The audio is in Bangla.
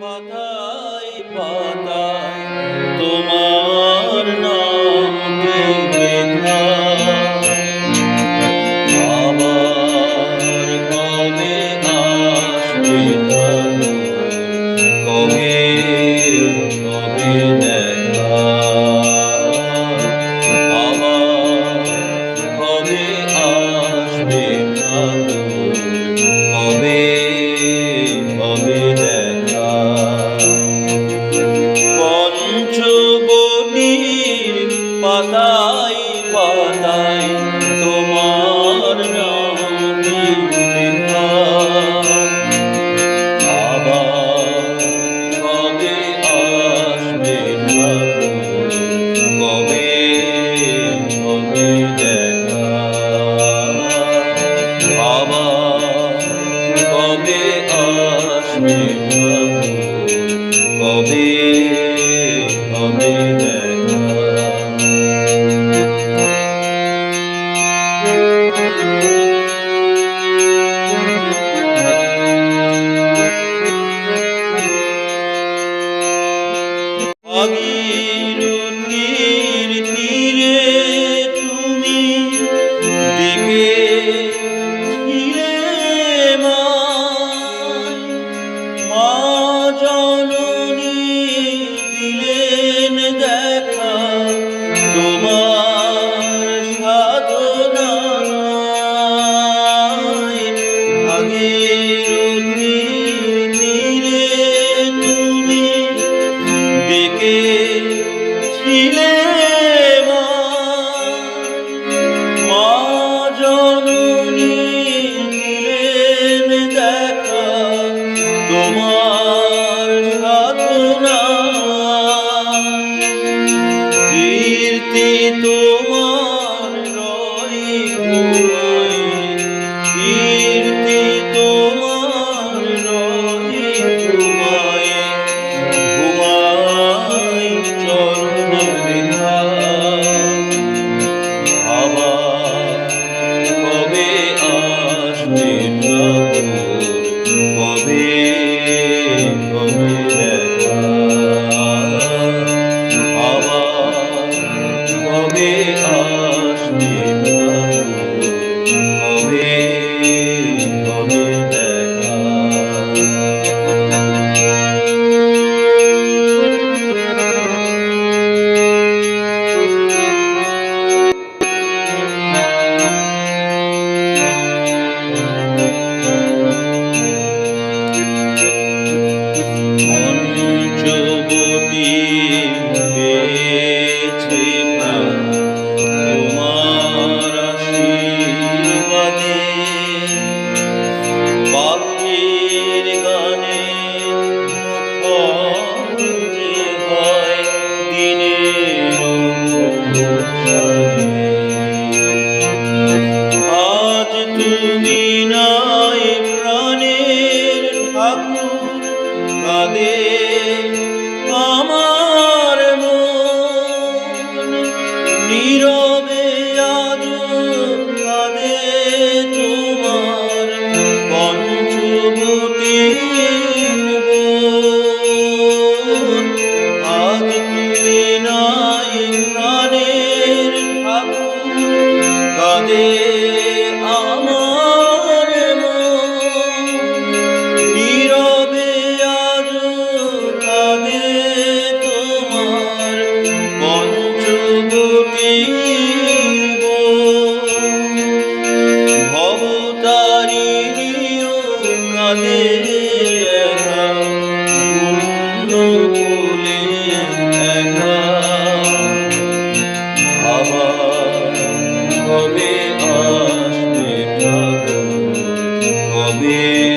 পাতায় পাতায় তোমার নাম কবে হবে দেখা আগিয়ে তোমার ভুলে একা আবার কবে আসবে কবে